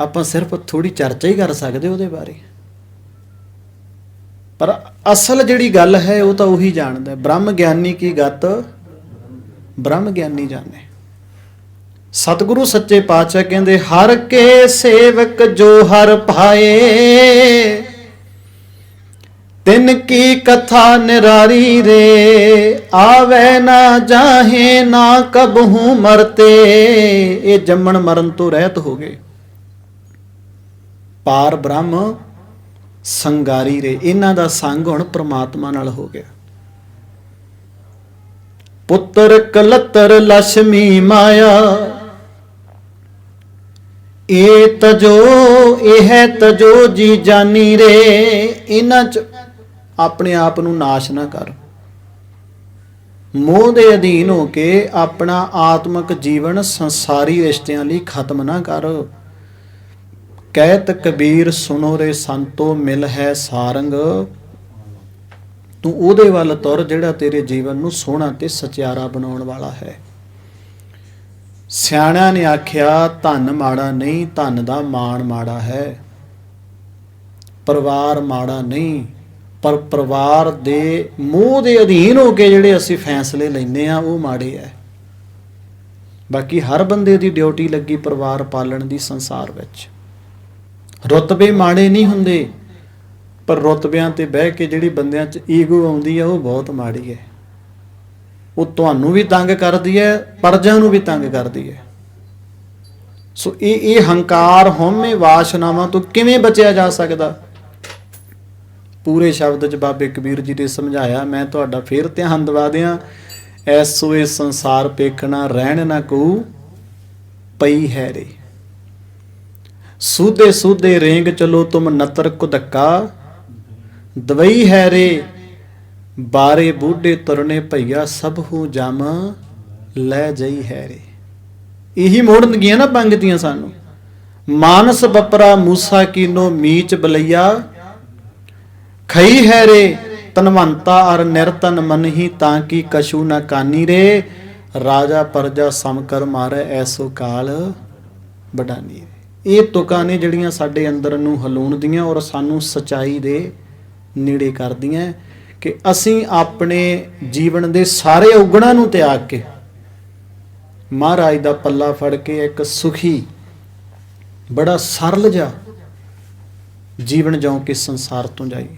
ਆਪਾਂ ਸਿਰਫ ਥੋੜੀ ਚਰਚਾ ਹੀ ਕਰ ਸਕਦੇ ਉਹਦੇ ਬਾਰੇ। ਪਰ ਅਸਲ ਜਿਹੜੀ ਗੱਲ ਹੈ, ਉਹ ਤਾਂ ਉਹੀ ਜਾਣਦਾ ਬ੍ਰਹਮ ਗਿਆਨੀ ਕੀ ਗਤ? ਬ੍ਰਹਮ ਗਿਆਨੀ ਜਾਣੇ। ਸਤਿਗੁਰੂ ਸੱਚੇ ਪਾਤਸ਼ਾਹ ਕਹਿੰਦੇ, ਹਰ ਕੇ ਸੇਵਕ ਜੋ ਹਰ ਪਾਏ, ਤਿੰਨ ਕੀ ਕਥਾ ਨਿਰਾਰੀ ਰੇ, ਆਵੇ ਨਾ ਜਾਹੇ, ਨਾ ਕਬਹੂ ਮਰਤੇ। ਇਹ ਜੰਮਣ ਮਰਨ ਤੋਂ ਰਹਿਤ ਹੋ ਗਏ। ਪਾਰ ਬ੍ਰਹਮ ਸੰਗਾਰੀ ਰੇ। ਇਹਨਾਂ ਦਾ ਸੰਗ ਹੁਣ ਪ੍ਰਮਾਤਮਾ ਨਾਲ ਹੋ ਗਿਆ। ਪੁੱਤਰ ਕਲਤਰ ਲక్ష్ਮੀ ਮਾਇਆ ਏ ਤਜੋ ਇਹ ਹੈ ਤਜੋ ਜੀ ਜਾਨੀ ਰੇ, ਇਹਨਾਂ ਚ ਆਪਣੇ ਆਪ ਨੂੰ ਨਾਸ਼ ਨਾ ਕਰ। ਮੋਹ ਦੇ ਅਧੀਨ ਹੋ ਕੇ ਆਪਣਾ ਆਤਮਿਕ ਜੀਵਨ ਸੰਸਾਰੀ ਰਿਸ਼ਤਿਆਂ ਲਈ ਖਤਮ ਨਾ ਕਰ। ਕਹਿਤ ਕਬੀਰ, ਸੁਣੋ ਰੇ ਸੰਤੋ, ਮਿਲ ਹੈ ਸਾਰੰਗ। ਤੂੰ ਉਹਦੇ ਵੱਲ ਤੁਰ ਜਿਹੜਾ ਤੇਰੇ ਜੀਵਨ ਨੂੰ ਸੋਹਣਾ ਤੇ ਸਚਿਆਰਾ ਬਣਾਉਣ ਵਾਲਾ ਹੈ। ਸਿਆਣਿਆਂ ਨੇ ਆਖਿਆ, ਧਨ ਮਾੜਾ ਨਹੀਂ, ਧਨ ਦਾ ਮਾਣ ਮਾੜਾ ਹੈ। ਪਰਿਵਾਰ ਮਾੜਾ ਨਹੀਂ, ਪਰ ਪਰਿਵਾਰ ਦੇ ਮੋਹ ਦੇ ਅਧੀਨ ਹੋ ਕੇ ਜਿਹੜੇ ਅਸੀਂ ਫੈਸਲੇ ਲੈਨੇ ਆ ਉਹ ਮਾੜੇ ਐ ਬਾਕੀ ਹਰ ਬੰਦੇ ਦੀ ਡਿਊਟੀ ਲੱਗੀ ਪਰਿਵਾਰ ਪਾਲਣ ਦੀ ਸੰਸਾਰ ਵਿੱਚ। ਰੁਤਬੇ ਮਾੜੇ ਨਹੀਂ ਹੁੰਦੇ, ਪਰ ਰੁਤਬਿਆਂ ਤੇ ਬਹਿ ਕੇ ਜਿਹੜੀ ਬੰਦਿਆਂ 'ਚ ਈਗੋ ਆਉਂਦੀ ਹੈ, ਉਹ ਬਹੁਤ ਮਾੜੀ ਹੈ। ਉਹ ਤੁਹਾਨੂੰ ਵੀ ਤੰਗ ਕਰਦੀ ਹੈ ਪਰਜਾ ਨੂੰ ਵੀ ਤੰਗ ਕਰਦੀ ਹੈ। ਸੋ ਇਹ ਇਹ ਹੰਕਾਰ ਹਉਮੈ ਵਾਸ਼ਨਾਵਾਂ ਤੋਂ ਕਿਵੇਂ ਬਚਿਆ ਜਾ ਸਕਦਾ? ਪੂਰੇ ਸ਼ਬਦ ਚ ਬਾਬੇ ਕਬੀਰ ਜੀ ਨੇ ਸਮਝਾਇਆ, ਮੈਂ ਤੁਹਾਡਾ ਫੇਰ ਧਿਆਨ ਦਿਵਾ ਦਿਆਂ, ਐਸੋ ਇਹ ਸੰਸਾਰ ਪੇਖਣਾ ਰਹਿਣ ਨਾ ਕੋ ਪਈ ਹੈ ਰੇ। ਸੂਦੇ ਸੂਦੇ ਰੇਂਗ ਚਲੋ ਤੁਮ ਨਤਰ ਕੁਦਕਾ, ਦਵਈ ਹੈ ਰੇ ਬਾਰੇ ਬੂਢੇ ਤੁਰਨੇ ਭਈਆ ਸਭ ਹੂ ਜਮ ਲੈ ਜਈ ਹੈ ਰੇ ਇਹੀ ਮੋੜਨਗੀਆਂ ਨਾ ਪੰਗਤੀਆਂ ਸਾਨੂੰ। ਮਾਨਸ ਬਪਰਾ ਮੂਸਾ ਕੀਨੋ ਮੀਚ ਬਲਈਆ। ਖਈ ਹੈ ਰੇ ਤਨਵੰਤਾ ਅਰ ਨਿਰਤਨ ਮਨਹੀ ਤਾਂ ਕੀ ਕਸ਼ੂ ਨਾ ਕਾਨੀ ਰੇ। ਰਾਜਾ ਪਰਜਾ ਸਮ ਕਰ ਮਾਰੇ ਐਸੋ ਕਾਲ ਬਡਾਨੀ ਰੇ। ਇਹ ਤੁਕਾਂ ਨੇ ਜਿਹੜੀਆਂ ਸਾਡੇ ਅੰਦਰ ਨੂੰ ਹਲੂਣਦੀਆਂ ਔਰ ਸਾਨੂੰ ਸਚਾਈ ਦੇ ਨੇੜੇ ਕਰਦੀਆਂ। ਕਿ ਅਸੀਂ ਆਪਣੇ ਜੀਵਨ ਦੇ ਸਾਰੇ ਔਗਣਾਂ ਨੂੰ ਤਿਆਗ ਕੇ ਮਹਾਰਾਜ ਦਾ ਪੱਲਾ ਫੜ ਕੇ ਇੱਕ ਸੁਖੀ, ਬੜਾ ਸਰਲ ਜਿਹਾ ਜੀਵਨ ਜਿਉਂ ਕਿ ਸੰਸਾਰ ਤੋਂ ਜਾਈਏ।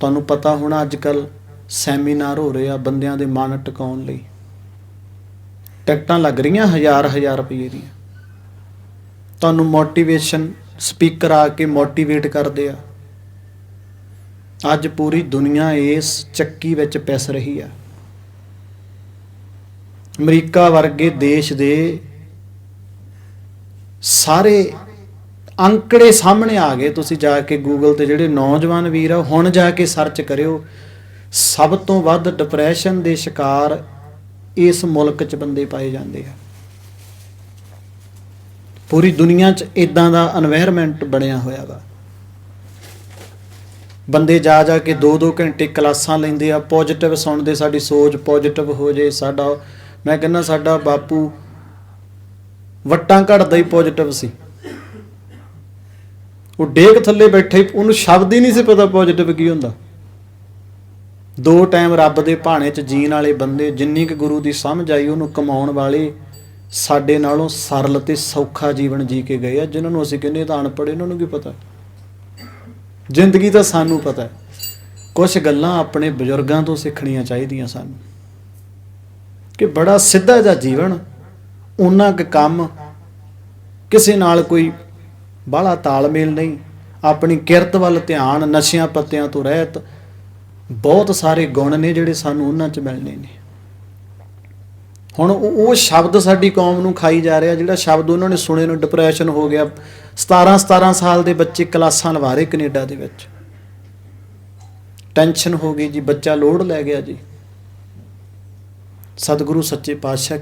ਤੁਹਾਨੂੰ ਪਤਾ ਹੋਣਾ ਅੱਜ ਕੱਲ ਸੈਮੀਨਾਰ ਹੋ ਰਹੇ ਆ ਬੰਦਿਆਂ ਦੇ ਮਨ ਟਿਕਾਉਣ ਲਈ। ਟਿਕਟਾਂ ਲੱਗ ਰਹੀਆਂ ਹਜ਼ਾਰ ਹਜ਼ਾਰ ਰੁਪਏ ਦੀਆਂ। ਤੁਹਾਨੂੰ ਮੋਟੀਵੇਸ਼ਨ ਸਪੀਕਰ ਆ ਕੇ ਮੋਟੀਵੇਟ ਕਰਦੇ ਆ। ਅੱਜ ਪੂਰੀ ਦੁਨੀਆ ਇਸ ਚੱਕੀ ਵਿੱਚ ਪਿਸ ਰਹੀ ਆ। ਅਮਰੀਕਾ ਵਰਗੇ ਦੇਸ਼ ਦੇ ਸਾਰੇ ਅੰਕੜੇ ਸਾਹਮਣੇ ਆ ਗਏ। ਤੁਸੀਂ ਜਾ ਕੇ ਗੂਗਲ ਤੇ ਜਿਹੜੇ ਨੌਜਵਾਨ ਵੀਰ ਆ, ਹੁਣ ਜਾ ਕੇ ਸਰਚ ਕਰਿਓ। ਸਭ ਤੋਂ ਵੱਧ ਡਿਪਰੈਸ਼ਨ ਦੇ ਸ਼ਿਕਾਰ ਇਸ ਮੁਲਕ 'ਚ ਬੰਦੇ ਪਾਏ ਜਾਂਦੇ ਆ। ਪੂਰੀ ਦੁਨੀਆ 'ਚ ਇਦਾਂ ਦਾ এনवायरमेंट ਬਣਿਆ ਹੋਇਆ ਵਾ। ਬੰਦੇ ਜਾ ਜਾ ਕੇ 2-2 ਘੰਟੇ ਕਲਾਸਾਂ ਲੈਂਦੇ ਆ ਪੋਜ਼ਿਟਿਵ ਸੁਣਦੇ, ਸਾਡੀ ਸੋਚ ਪੋਜ਼ਿਟਿਵ ਹੋ ਜੇ, ਸਾਡਾ ਮੈਂ ਕਹਿੰਦਾ ਸਾਡਾ ਬਾਪੂ ਵੱਟਾਂ ਘੜਦਾ ਹੀ ਪੋਜ਼ਿਟਿਵ ਸੀ। ਉਹ ਡੇਕ ਥੱਲੇ ਬੈਠੇ, ਉਹਨੂੰ ਸ਼ਬਦ ਹੀ ਨਹੀਂ ਸੀ ਪਤਾ ਪੋਜ਼ਿਟਿਵ ਕੀ ਹੁੰਦਾ। ਦੋ ਟਾਈਮ ਰੱਬ ਦੇ ਭਾਣੇ 'ਚ ਜੀਣ ਵਾਲੇ ਬੰਦੇ, ਜਿੰਨੀ ਕੁ ਗੁਰੂ ਦੀ ਸਮਝ ਆਈ, ਉਹਨੂੰ ਕਮਾਉਣ ਵਾਲੇ ਸਾਡੇ ਨਾਲੋਂ ਸਰਲ ਤੇ ਸੌਖਾ ਜੀਵਨ ਜੀ ਕੇ ਗਏ ਆ, ਜਿਨ੍ਹਾਂ ਨੂੰ ਅਸੀਂ ਕਹਿੰਦੇ ਤਾਂ ਅਨਪੜ੍ਹ, ਇਹਨਾਂ ਨੂੰ ਕੀ ਪਤਾ? ਜ਼ਿੰਦਗੀ ਦਾ ਸਾਨੂੰ ਪਤਾ ਹੈ। ਕੁਝ ਗੱਲਾਂ ਆਪਣੇ ਬਜ਼ੁਰਗਾਂ ਤੋਂ ਸਿੱਖਣੀਆਂ ਚਾਹੀਦੀਆਂ ਸਾਨੂੰ। ਕਿ ਬੜਾ ਸਿੱਧਾ ਜਿਹਾ ਜੀਵਨ ਉਹਨਾਂ ਕੁ ਕੰਮ, ਕਿਸੇ ਨਾਲ ਕੋਈ ਬਾਹਲਾ ਤਾਲਮੇਲ ਨਹੀਂ, ਆਪਣੀ ਕਿਰਤ ਵੱਲ ਧਿਆਨ, ਨਸ਼ਿਆਂ ਪੱਤਿਆਂ ਤੋਂ ਰਹਿਤ, ਬਹੁਤ ਸਾਰੇ ਗੁਣ ਨੇ ਜਿਹੜੇ ਸਾਨੂੰ ਉਹਨਾਂ 'ਚ ਮਿਲਣੇ ਨੇ। ਹੁਣ ਉਹ ਸ਼ਬਦ ਸਾਡੀ ਕੌਮ ਨੂੰ ਖਾਈ ਜਾ ਰਿਹਾ, ਜਿਹੜਾ ਸ਼ਬਦ ਉਹਨਾਂ ਨੇ ਸੁਣੇ ਨੂੰ ਡਿਪਰੈਸ਼ਨ ਹੋ ਗਿਆ। 17 17 ਸਾਲ ਦੇ ਬੱਚੇ ਕਲਾਸਾਂ ਲਵਾ ਰਹੇ ਕੈਨੇਡਾ ਦੇ ਵਿੱਚ। ਟੈਨਸ਼ਨ ਹੋ ਗਈ ਜੀ, ਬੱਚਾ ਲੋੜ ਲੈ ਗਿਆ ਜੀ। ਸਤਿਗੁਰੂ ਸੱਚੇ ਪਾਤਸ਼ਾਹ